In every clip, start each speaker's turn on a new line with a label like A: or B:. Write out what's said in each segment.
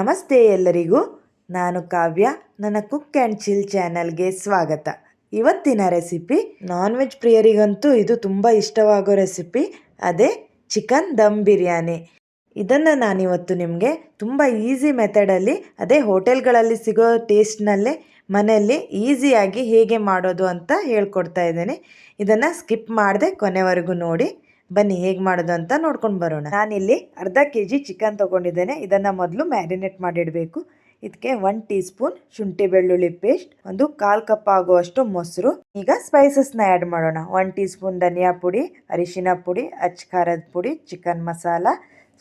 A: ನಮಸ್ತೆ ಎಲ್ಲರಿಗೂ. ನಾನು ಕಾವ್ಯ. ನನ್ನ ಕುಕ್ ಆ್ಯಂಡ್ ಚಿಲ್ ಚಾನಲ್ಗೆ ಸ್ವಾಗತ. ಇವತ್ತಿನ ರೆಸಿಪಿ ನಾನ್ ವೆಜ್ ಪ್ರಿಯರಿಗಂತೂ ಇದು ತುಂಬ ಇಷ್ಟವಾಗೋ ರೆಸಿಪಿ, ಅದೇ ಚಿಕನ್ ದಮ್ ಬಿರಿಯಾನಿ. ಇದನ್ನು ನಾನಿವತ್ತು ನಿಮಗೆ ತುಂಬ ಈಸಿ ಮೆಥಡಲ್ಲಿ, ಅದೇ ಹೋಟೆಲ್ಗಳಲ್ಲಿ ಸಿಗೋ ಟೇಸ್ಟ್ನಲ್ಲೇ, ಮನೆಯಲ್ಲಿ ಈಸಿಯಾಗಿ ಹೇಗೆ ಮಾಡೋದು ಅಂತ ಹೇಳ್ಕೊಡ್ತಾ ಇದ್ದೇನೆ. ಇದನ್ನು ಸ್ಕಿಪ್ ಮಾಡದೆ ಕೊನೆವರೆಗೂ ನೋಡಿ. ಬನ್ನಿ, ಹೇಗೆ ಮಾಡೋದು ಅಂತ ನೋಡ್ಕೊಂಡು ಬರೋಣ. ನಾನಿಲ್ಲಿ ಅರ್ಧ ಕೆ ಜಿ ಚಿಕನ್ ತೊಗೊಂಡಿದ್ದೇನೆ. ಇದನ್ನು ಮೊದಲು ಮ್ಯಾರಿನೇಟ್ ಮಾಡಿಡಬೇಕು. ಇದಕ್ಕೆ ಒನ್ ಟೀ ಸ್ಪೂನ್ ಶುಂಠಿ ಬೆಳ್ಳುಳ್ಳಿ ಪೇಸ್ಟ್ ಒಂದು ಕಾಲು ಕಪ್ ಆಗುವಷ್ಟು ಮೊಸರು. ಈಗ ಸ್ಪೈಸಸ್ನ ಆ್ಯಡ್ ಮಾಡೋಣ. ಒನ್ ಟೀ ಸ್ಪೂನ್ ಧನಿಯಾ ಪುಡಿ, ಅರಿಶಿನ ಪುಡಿ, ಅಚ್ಚ ಖಾರದ ಪುಡಿ, ಚಿಕನ್ ಮಸಾಲ,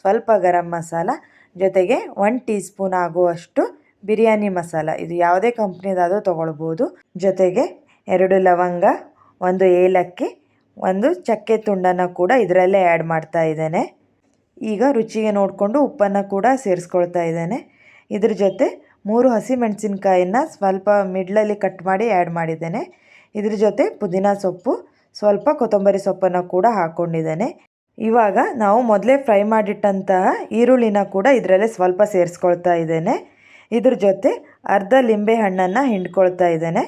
A: ಸ್ವಲ್ಪ ಗರಂ ಮಸಾಲ. ಜೊತೆಗೆ ಒನ್ ಟೀ ಸ್ಪೂನ್ ಆಗುವಷ್ಟು ಬಿರಿಯಾನಿ ಮಸಾಲ. ಇದು ಯಾವುದೇ ಕಂಪ್ನಿದಾದರೂ ತೊಗೊಳ್ಬೋದು. ಜೊತೆಗೆ ಎರಡು ಲವಂಗ, ಒಂದು ಏಲಕ್ಕಿ ಒಂದು ಚಕ್ಕೆ ತುಂಡನ್ನು ಕೂಡ ಇದರಲ್ಲೇ ಆ್ಯಡ್ ಮಾಡ್ತಾ ಇದ್ದೇನೆ. ಈಗ ರುಚಿಗೆ ನೋಡಿಕೊಂಡು ಉಪ್ಪನ್ನು ಕೂಡ ಸೇರಿಸ್ಕೊಳ್ತಾ ಇದ್ದೇನೆ. ಇದ್ರ ಜೊತೆ ಮೂರು ಹಸಿಮೆಣಸಿನ್ಕಾಯಿನ ಸ್ವಲ್ಪ ಮಿಡ್ಲಲ್ಲಿ ಕಟ್ ಮಾಡಿ ಆ್ಯಡ್ ಮಾಡಿದ್ದೇನೆ. ಇದ್ರ ಜೊತೆ ಪುದೀನ ಸೊಪ್ಪು, ಸ್ವಲ್ಪ ಕೊತ್ತಂಬರಿ ಸೊಪ್ಪನ್ನು ಕೂಡ ಹಾಕ್ಕೊಂಡಿದ್ದೇನೆ ಇವಾಗ ನಾವು ಮೊದಲೇ ಫ್ರೈ ಮಾಡಿಟ್ಟಂತಹ ಈರುಳ್ಳಿನ ಕೂಡ ಇದರಲ್ಲೇ ಸ್ವಲ್ಪ ಸೇರಿಸ್ಕೊಳ್ತಾ ಇದ್ದೇನೆ. ಇದ್ರ ಜೊತೆ ಅರ್ಧ ಲಿಂಬೆ ಹಣ್ಣನ್ನು ಹಿಂಡ್ಕೊಳ್ತಾ ಇದ್ದೇನೆ.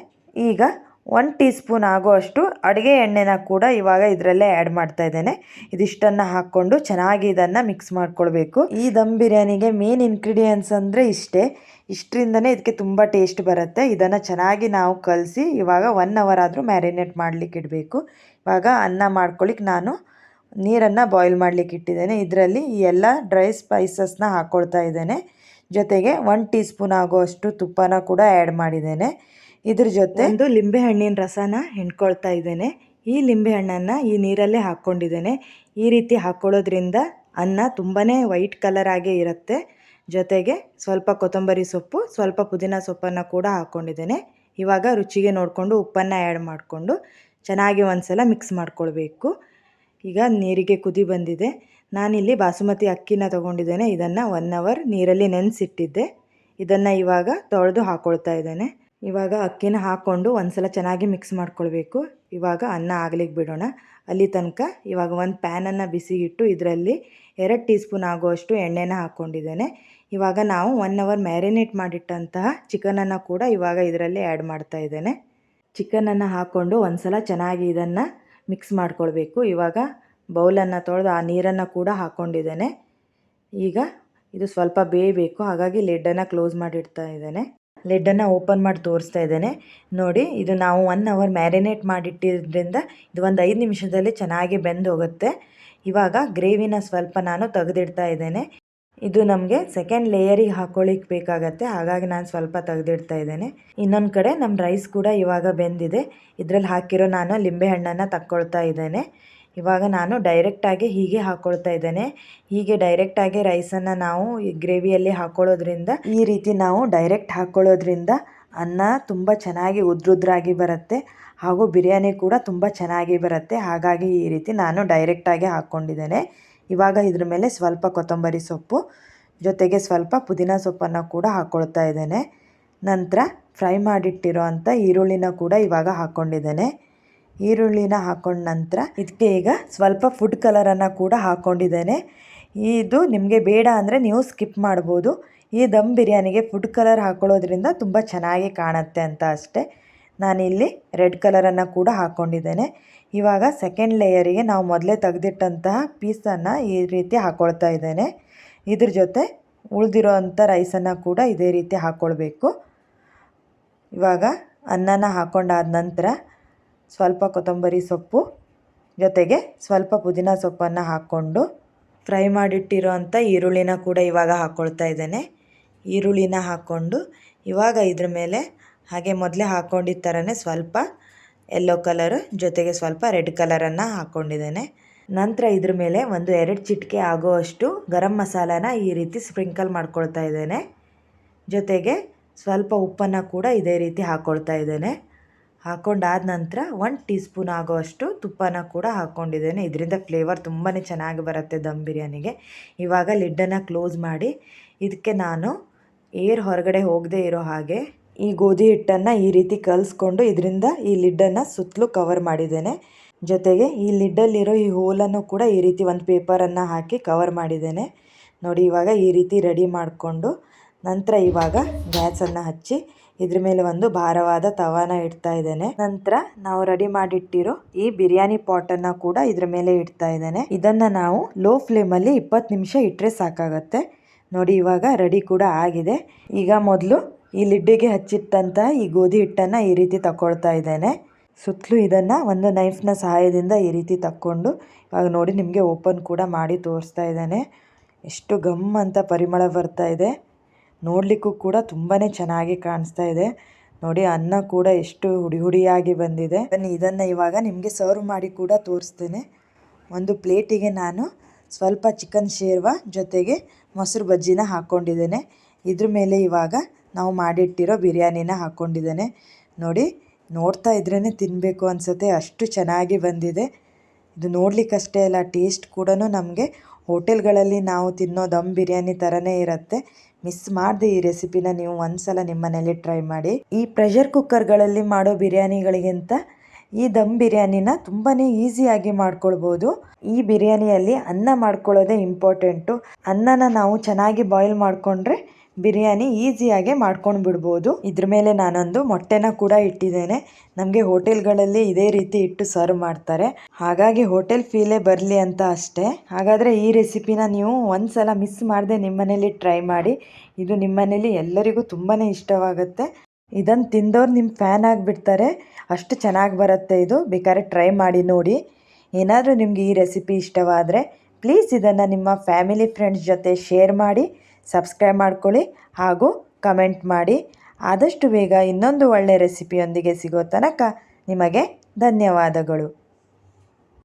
A: ಈಗ ಒನ್ ಟೀ ಸ್ಪೂನ್ ಆಗುವಷ್ಟು ಅಡುಗೆ ಎಣ್ಣೆನ ಕೂಡ ಇವಾಗ ಇದರಲ್ಲೇ ಆ್ಯಡ್ ಮಾಡ್ತಾ ಇದ್ದೇನೆ. ಇದಿಷ್ಟನ್ನು ಹಾಕ್ಕೊಂಡು ಚೆನ್ನಾಗಿ ಇದನ್ನು ಮಿಕ್ಸ್ ಮಾಡ್ಕೊಳ್ಬೇಕು. ಈ ದಮ್ ಬಿರಿಯಾನಿಗೆ ಮೇನ್ ಇಂಗ್ರೀಡಿಯೆಂಟ್ಸ್ ಅಂದರೆ ಇಷ್ಟೇ. ಇಷ್ಟರಿಂದನೇ ಇದಕ್ಕೆ ತುಂಬ ಟೇಸ್ಟ್ ಬರುತ್ತೆ. ಇದನ್ನು ಚೆನ್ನಾಗಿ ನಾವು ಕಲಸಿ ಇವಾಗ ಒನ್ ಅವರ್ ಆದರೂ ಮ್ಯಾರಿನೇಟ್ ಮಾಡಲಿಕ್ಕೆ ಇಡಬೇಕು. ಇವಾಗ ಅನ್ನ ಮಾಡ್ಕೊಳ್ಳಿಕ್ಕೆ ನಾನು ನೀರನ್ನು ಬಾಯ್ಲ್ ಮಾಡಲಿಕ್ಕೆ ಇಟ್ಟಿದ್ದೇನೆ. ಇದರಲ್ಲಿ ಈ ಎಲ್ಲ ಡ್ರೈ ಸ್ಪೈಸಸ್ನ ಹಾಕ್ಕೊಳ್ತಾ ಇದ್ದೇನೆ. ಜೊತೆಗೆ ಒನ್ ಟೀ ಸ್ಪೂನ್ ಆಗುವಷ್ಟು ತುಪ್ಪನ ಕೂಡ ಆ್ಯಡ್ ಮಾಡಿದ್ದೇನೆ. ಇದ್ರ ಜೊತೆ ಒಂದು ಲಿಂಬೆ ಹಣ್ಣಿನ ರಸನ ಹಿಂಡ್ಕೊಳ್ತಾ ಇದ್ದೇನೆ. ಈ ಲಿಂಬೆ ಹಣ್ಣನ್ನು ಈ ನೀರಲ್ಲೇ ಹಾಕ್ಕೊಂಡಿದ್ದೇನೆ ಈ ರೀತಿ ಹಾಕ್ಕೊಳ್ಳೋದ್ರಿಂದ ಅನ್ನ ತುಂಬಾ ವೈಟ್ ಕಲರ್ ಇರುತ್ತೆ. ಜೊತೆಗೆ ಸ್ವಲ್ಪ ಕೊತ್ತಂಬರಿ ಸೊಪ್ಪು, ಸ್ವಲ್ಪ ಪುದೀನ ಸೊಪ್ಪನ್ನು ಕೂಡ ಹಾಕ್ಕೊಂಡಿದ್ದೇನೆ ಇವಾಗ ರುಚಿಗೆ ನೋಡಿಕೊಂಡು ಉಪ್ಪನ್ನು ಆ್ಯಡ್ ಮಾಡಿಕೊಂಡು ಚೆನ್ನಾಗಿ ಒಂದು ಸಲ ಮಿಕ್ಸ್ ಮಾಡ್ಕೊಳ್ಬೇಕು. ಈಗ ನೀರಿಗೆ ಕುದಿ ಬಂದಿದೆ. ನಾನಿಲ್ಲಿ ಬಾಸುಮತಿ ಅಕ್ಕಿನ ತೊಗೊಂಡಿದ್ದೇನೆ. ಇದನ್ನು ಒನ್ ಅವರ್ ನೀರಲ್ಲಿ ನೆನೆಸಿಟ್ಟಿದ್ದೆ. ಇದನ್ನು ಇವಾಗ ತೊಳೆದು ಹಾಕ್ಕೊಳ್ತಾ ಇದ್ದೇನೆ. ಇವಾಗ ಅಕ್ಕಿನ ಹಾಕ್ಕೊಂಡು ಒಂದು ಸಲ ಚೆನ್ನಾಗಿ ಮಿಕ್ಸ್ ಮಾಡ್ಕೊಳ್ಬೇಕು. ಇವಾಗ ಅನ್ನ ಆಗ್ಲಿಕ್ಕೆ ಬಿಡೋಣ. ಅಲ್ಲಿ ತನಕ ಇವಾಗ ಒಂದು ಪ್ಯಾನನ್ನು ಬಿಸಿಗಿಟ್ಟು ಇದರಲ್ಲಿ ಎರಡು ಟೀ ಸ್ಪೂನ್ ಆಗುವಷ್ಟು ಎಣ್ಣೆನ ಹಾಕ್ಕೊಂಡಿದ್ದೇನೆ ಇವಾಗ ನಾವು ಒನ್ ಅವರ್ ಮ್ಯಾರಿನೇಟ್ ಮಾಡಿಟ್ಟಂತಹ ಚಿಕನನ್ನು ಕೂಡ ಇವಾಗ ಇದರಲ್ಲಿ ಆ್ಯಡ್ ಮಾಡ್ತಾ ಇದ್ದೇನೆ. ಚಿಕನನ್ನು ಹಾಕ್ಕೊಂಡು ಒಂದು ಸಲ ಚೆನ್ನಾಗಿ ಇದನ್ನು ಮಿಕ್ಸ್ ಮಾಡ್ಕೊಳ್ಬೇಕು. ಇವಾಗ ಬೌಲನ್ನು ತೊಳೆದು ಆ ನೀರನ್ನು ಕೂಡ ಹಾಕ್ಕೊಂಡಿದ್ದೇನೆ ಈಗ ಇದು ಸ್ವಲ್ಪ ಬೇಯಬೇಕು. ಹಾಗಾಗಿ ಲೆಡ್ಡನ್ನು ಕ್ಲೋಸ್ ಮಾಡಿಡ್ತಾ ಇದ್ದೇನೆ. ಲಿಡ್ಡನ್ನು ಓಪನ್ ಮಾಡಿ ತೋರಿಸ್ತಾ ಇದ್ದೇನೆ. ನೋಡಿ, ಇದು ನಾವು ಒನ್ ಅವರ್ ಮ್ಯಾರಿನೇಟ್ ಮಾಡಿಟ್ಟಿದ್ದರಿಂದ ಇದು ಒಂದು ಐದು ನಿಮಿಷದಲ್ಲಿ ಚೆನ್ನಾಗಿ ಬೆಂದು ಹೋಗುತ್ತೆ. ಇವಾಗ ಗ್ರೇವಿನ ಸ್ವಲ್ಪ ನಾನು ತೆಗೆದಿಡ್ತಾ ಇದ್ದೇನೆ. ಇದು ನಮಗೆ ಸೆಕೆಂಡ್ ಲೇಯರಿಗೆ ಹಾಕೊಳ್ಳಿಕ್ಕೆ ಬೇಕಾಗತ್ತೆ. ಹಾಗಾಗಿ ನಾನು ಸ್ವಲ್ಪ ತೆಗೆದಿಡ್ತಾ ಇದ್ದೇನೆ. ಇನ್ನೊಂದು ಕಡೆ ನಮ್ಮ ರೈಸ್ ಕೂಡ ಇವಾಗ ಬೆಂದಿದೆ. ಇದರಲ್ಲಿ ಹಾಕಿರೋ ನಾನು ಲಿಂಬೆಹಣ್ಣನ್ನು ತಕ್ಕೊಳ್ತಾ ಇದ್ದೇನೆ. ಇವಾಗ ನಾನು ಡೈರೆಕ್ಟಾಗಿ ಹೀಗೆ ಹಾಕ್ಕೊಳ್ತಾ ಇದ್ದೇನೆ. ಹೀಗೆ ಡೈರೆಕ್ಟಾಗಿ ರೈಸನ್ನು ನಾವು ಗ್ರೇವಿಯಲ್ಲಿ ಹಾಕ್ಕೊಳ್ಳೋದ್ರಿಂದ ಈ ರೀತಿ ನಾವು ಡೈರೆಕ್ಟ್ ಹಾಕ್ಕೊಳ್ಳೋದ್ರಿಂದ ಅನ್ನ ತುಂಬ ಚೆನ್ನಾಗಿ ಉದ್ರುದ್ರಾಗಿ ಬರುತ್ತೆ ಹಾಗೂ ಬಿರಿಯಾನಿ ಕೂಡ ತುಂಬ ಚೆನ್ನಾಗಿ ಬರುತ್ತೆ. ಹಾಗಾಗಿ ಈ ರೀತಿ ನಾನು ಡೈರೆಕ್ಟಾಗಿ ಹಾಕ್ಕೊಂಡಿದ್ದೇನೆ ಇವಾಗ ಇದ್ರ ಮೇಲೆ ಸ್ವಲ್ಪ ಕೊತ್ತಂಬರಿ ಸೊಪ್ಪು, ಜೊತೆಗೆ ಸ್ವಲ್ಪ ಪುದೀನ ಸೊಪ್ಪನ್ನು ಕೂಡ ಹಾಕ್ಕೊಳ್ತಾ ಇದ್ದೇನೆ. ನಂತರ ಫ್ರೈ ಮಾಡಿಟ್ಟಿರೋ ಅಂಥ ಈರುಳ್ಳಿನ ಕೂಡ ಇವಾಗ ಹಾಕ್ಕೊಂಡಿದ್ದೇನೆ ಈರುಳ್ಳಿನ ಹಾಕೊಂಡ ನಂತರ ಇದಕ್ಕೆ ಈಗ ಸ್ವಲ್ಪ ಫುಡ್ ಕಲರನ್ನು ಕೂಡ ಹಾಕ್ಕೊಂಡಿದ್ದೇನೆ ಇದು ನಿಮಗೆ ಬೇಡ ಅಂದರೆ ನೀವು ಸ್ಕಿಪ್ ಮಾಡ್ಬೋದು. ಈ ದಮ್ ಬಿರಿಯಾನಿಗೆ ಫುಡ್ ಕಲರ್ ಹಾಕ್ಕೊಳ್ಳೋದ್ರಿಂದ ತುಂಬ ಚೆನ್ನಾಗಿ ಕಾಣುತ್ತೆ ಅಂತ ಅಷ್ಟೇ. ನಾನಿಲ್ಲಿ ರೆಡ್ ಕಲರನ್ನು ಕೂಡ ಹಾಕ್ಕೊಂಡಿದ್ದೇನೆ ಇವಾಗ ಸೆಕೆಂಡ್ ಲೇಯರಿಗೆ ನಾವು ಮೊದಲೇ ತೆಗೆದಿಟ್ಟಂತಹ ಪೀಸನ್ನು ಈ ರೀತಿ ಹಾಕ್ಕೊಳ್ತಾ ಇದ್ದೇನೆ. ಇದ್ರ ಜೊತೆ ಉಳಿದಿರೋ ಅಂಥ ರೈಸನ್ನು ಕೂಡ ಇದೇ ರೀತಿ ಹಾಕ್ಕೊಳ್ಬೇಕು ಇವಾಗ ಅನ್ನನ ಹಾಕ್ಕೊಂಡಾದ ನಂತರ ಸ್ವಲ್ಪ ಕೊತ್ತಂಬರಿ ಸೊಪ್ಪು, ಜೊತೆಗೆ ಸ್ವಲ್ಪ ಪುದೀನ ಸೊಪ್ಪನ್ನು ಹಾಕ್ಕೊಂಡು ಫ್ರೈ ಮಾಡಿಟ್ಟಿರೋ ಅಂಥ ಈರುಳ್ಳಿನ ಕೂಡ ಇವಾಗ ಹಾಕ್ಕೊಳ್ತಾ ಇದ್ದೇನೆ. ಈರುಳ್ಳಿನ ಹಾಕ್ಕೊಂಡು ಇವಾಗ ಇದ್ರ ಮೇಲೆ ಹಾಗೆ ಮೊದಲೇ ಹಾಕ್ಕೊಂಡಿದ್ದ ಥರನೇ ಸ್ವಲ್ಪ ಯೆಲ್ಲೋ ಕಲರ್ ಜೊತೆಗೆ ಸ್ವಲ್ಪ ರೆಡ್ ಕಲರನ್ನು ಹಾಕ್ಕೊಂಡಿದ್ದೇನೆ. ನಂತರ ಇದ್ರ ಮೇಲೆ ಒಂದು ಎರಡು ಚಿಟಿಕೆ ಆಗೋವಷ್ಟು ಗರಂ ಮಸಾಲಾನ ಈ ರೀತಿ ಸ್ಪ್ರಿಂಕಲ್ ಮಾಡ್ಕೊಳ್ತಾ ಇದ್ದೇನೆ. ಜೊತೆಗೆ ಸ್ವಲ್ಪ ಉಪ್ಪನ್ನು ಕೂಡ ಇದೇ ರೀತಿ ಹಾಕ್ಕೊಳ್ತಾ ಇದ್ದೇನೆ. ಹಾಕ್ಕೊಂಡಾದ ನಂತರ ಒನ್ ಟೀ ಸ್ಪೂನ್ ತುಪ್ಪನ ಕೂಡ ಹಾಕ್ಕೊಂಡಿದ್ದೇನೆ ಇದರಿಂದ ಫ್ಲೇವರ್ ತುಂಬಾ ಚೆನ್ನಾಗಿ ಬರುತ್ತೆ ದಮ್ ಬಿರಿಯಾನಿಗೆ. ಇವಾಗ ಲಿಡ್ಡನ್ನು ಕ್ಲೋಸ್ ಮಾಡಿ ಇದಕ್ಕೆ ನಾನು ಏರ್ ಹೊರಗಡೆ ಹೋಗದೆ ಇರೋ ಹಾಗೆ ಈ ಗೋಧಿ ಹಿಟ್ಟನ್ನು ಈ ರೀತಿ ಕಲಿಸ್ಕೊಂಡು ಇದರಿಂದ ಈ ಲಿಡ್ಡನ್ನು ಸುತ್ತಲೂ ಕವರ್ ಮಾಡಿದ್ದೇನೆ. ಜೊತೆಗೆ ಈ ಲಿಡ್ಡಲ್ಲಿರೋ ಈ ಹೋಲನ್ನು ಕೂಡ ಈ ರೀತಿ ಒಂದು ಪೇಪರನ್ನು ಹಾಕಿ ಕವರ್ ಮಾಡಿದ್ದೇನೆ. ನೋಡಿ ಇವಾಗ ಈ ರೀತಿ ರೆಡಿ ಮಾಡಿಕೊಂಡು ನಂತರ ಇವಾಗ ಗ್ಯಾಸನ್ನು ಹಚ್ಚಿ ಇದ್ರ ಮೇಲೆ ಒಂದು ಭಾರವಾದ ತವಾನ ಇಡ್ತಾ ಇದ್ದಾನೆ. ನಂತರ ನಾವು ರೆಡಿ ಮಾಡಿಟ್ಟಿರೋ ಈ ಬಿರಿಯಾನಿ ಪಾಟ್ ಅನ್ನ ಕೂಡ ಇದ್ರ ಮೇಲೆ ಇಡ್ತಾ ಇದ್ದಾನೆ. ಇದನ್ನ ನಾವು ಲೋ ಫ್ಲೇಮ್ ಅಲ್ಲಿ ಇಪ್ಪತ್ತು ನಿಮಿಷ ಇಟ್ಟರೆ ಸಾಕಾಗತ್ತೆ. ನೋಡಿ, ಇವಾಗ ರೆಡಿ ಕೂಡ ಆಗಿದೆ. ಈಗ ಮೊದಲು ಈ ಲಿಡ್ಡಿಗೆ ಹಚ್ಚಿಟ್ಟಂತ ಈ ಗೋಧಿ ಹಿಟ್ಟನ್ನು ಈ ರೀತಿ ತಗೊಳ್ತಾ ಇದ್ದೇನೆ. ಸುತ್ತಲೂ ಇದನ್ನು ಒಂದು ನೈಫ್ನ ಸಹಾಯದಿಂದ ಈ ರೀತಿ ತಕ್ಕೊಂಡು ಇವಾಗ ನೋಡಿ, ನಿಮಗೆ ಓಪನ್ ಕೂಡ ಮಾಡಿ ತೋರಿಸ್ತಾ ಇದ್ದೇನೆ. ಎಷ್ಟು ಗಮ್ ಅಂತ ಪರಿಮಳ ಬರ್ತಾ ಇದೆ. ನೋಡಲಿಕ್ಕೂ ಕೂಡ ತುಂಬಾ ಚೆನ್ನಾಗಿ ಕಾಣಿಸ್ತಾ ಇದೆ. ನೋಡಿ, ಅನ್ನ ಕೂಡ ಎಷ್ಟು ಹುಡಿ ಹುಡಿಯಾಗಿ ಬಂದಿದೆ. ಬನ್ನಿ, ಇದನ್ನು ಇವಾಗ ನಿಮಗೆ ಸರ್ವ್ ಮಾಡಿ ಕೂಡ ತೋರಿಸ್ತೇನೆ. ಒಂದು ಪ್ಲೇಟಿಗೆ ನಾನು ಸ್ವಲ್ಪ ಚಿಕನ್ ಶೇರ್ವ ಜೊತೆಗೆ ಮೊಸರು ಬಜ್ಜಿನ ಹಾಕ್ಕೊಂಡಿದ್ದೇನೆ. ಇದ್ರ ಮೇಲೆ ಇವಾಗ ನಾವು ಮಾಡಿಟ್ಟಿರೋ ಬಿರಿಯಾನಿನ ಹಾಕ್ಕೊಂಡಿದ್ದೇನೆ. ನೋಡಿ, ನೋಡ್ತಾ ಇದ್ರೇ ತಿನ್ನಬೇಕು ಅನಿಸುತ್ತೆ. ಅಷ್ಟು ಚೆನ್ನಾಗಿ ಬಂದಿದೆ. ಇದು ನೋಡಲಿಕ್ಕಷ್ಟೇ ಅಲ್ಲ, ಟೇಸ್ಟ್ ಕೂಡ ನಮಗೆ ಹೋಟೆಲ್ಗಳಲ್ಲಿ ನಾವು ತಿನ್ನೋ ದಮ್ ಬಿರಿಯಾನಿ ಥರನೇ ಇರುತ್ತೆ. ಮಿಸ್ ಮಾಡದೆ ಈ ರೆಸಿಪಿನ ನೀವು ಒಂದ್ಸಲ ನಿಮ್ಮ ಮನೇಲಿ ಟ್ರೈ ಮಾಡಿ. ಈ ಪ್ರೆಷರ್ ಕುಕ್ಕರ್ಗಳಲ್ಲಿ ಮಾಡೋ ಬಿರಿಯಾನಿಗಳಿಗಿಂತ ಈ ದಮ್ ಬಿರಿಯಾನಿನ ತುಂಬಾ ಈಸಿಯಾಗಿ ಮಾಡ್ಕೊಳ್ಬೋದು. ಈ ಬಿರಿಯಾನಿಯಲ್ಲಿ ಅನ್ನ ಮಾಡ್ಕೊಳ್ಳೋದೇ ಇಂಪಾರ್ಟೆಂಟು ಅನ್ನನ ನಾವು ಚೆನ್ನಾಗಿ ಬಾಯ್ಲ್ ಮಾಡಿಕೊಂಡ್ರೆ ಬಿರಿಯಾನಿ ಈಸಿಯಾಗೆ ಮಾಡ್ಕೊಂಡು ಬಿಡ್ಬೋದು. ಇದ್ರ ಮೇಲೆ ನಾನೊಂದು ಮೊಟ್ಟೆನ ಕೂಡ ಇಟ್ಟಿದ್ದೇನೆ. ನಮಗೆ ಹೋಟೆಲ್ಗಳಲ್ಲಿ ಇದೇ ರೀತಿ ಇಟ್ಟು ಸರ್ವ್ ಮಾಡ್ತಾರೆ. ಹಾಗಾಗಿ ಹೋಟೆಲ್ ಫೀಲೇ ಬರಲಿ ಅಂತ ಅಷ್ಟೇ. ಹಾಗಾದರೆ ಈ ರೆಸಿಪಿನ ನೀವು ಒಂದ್ಸಲ ಮಿಸ್ ಮಾಡದೆ ನಿಮ್ಮ ಮನೇಲಿ ಟ್ರೈ ಮಾಡಿ. ಇದು ನಿಮ್ಮ ಮನೇಲಿ ಎಲ್ಲರಿಗೂ ತುಂಬಾ ಇಷ್ಟವಾಗುತ್ತೆ. ಇದನ್ನು ತಿಂದವ್ರು ನಿಮ್ಮ ಫ್ಯಾನ್ ಆಗಿಬಿಡ್ತಾರೆ. ಅಷ್ಟು ಚೆನ್ನಾಗಿ ಬರುತ್ತೆ ಇದು. ಬೇಕಾದ್ರೆ ಟ್ರೈ ಮಾಡಿ ನೋಡಿ. ಏನಾದರೂ ನಿಮಗೆ ಈ ರೆಸಿಪಿ ಇಷ್ಟವಾದರೆ, ಪ್ಲೀಸ್ ಇದನ್ನು ನಿಮ್ಮ ಫ್ಯಾಮಿಲಿ ಫ್ರೆಂಡ್ಸ್ ಜೊತೆ ಶೇರ್ ಮಾಡಿ. ಸಬ್ಸ್ಕ್ರೈಬ್ ಮಾಡ್ಕೊಳ್ಳಿ ಹಾಗೂ ಕಮೆಂಟ್ ಮಾಡಿ. ಆದಷ್ಟು ಬೇಗ ಇನ್ನೊಂದು ಒಳ್ಳೆಯ ರೆಸಿಪಿಯೊಂದಿಗೆ ಸಿಗೋ ತನಕ ನಿಮಗೆ ಧನ್ಯವಾದಗಳು.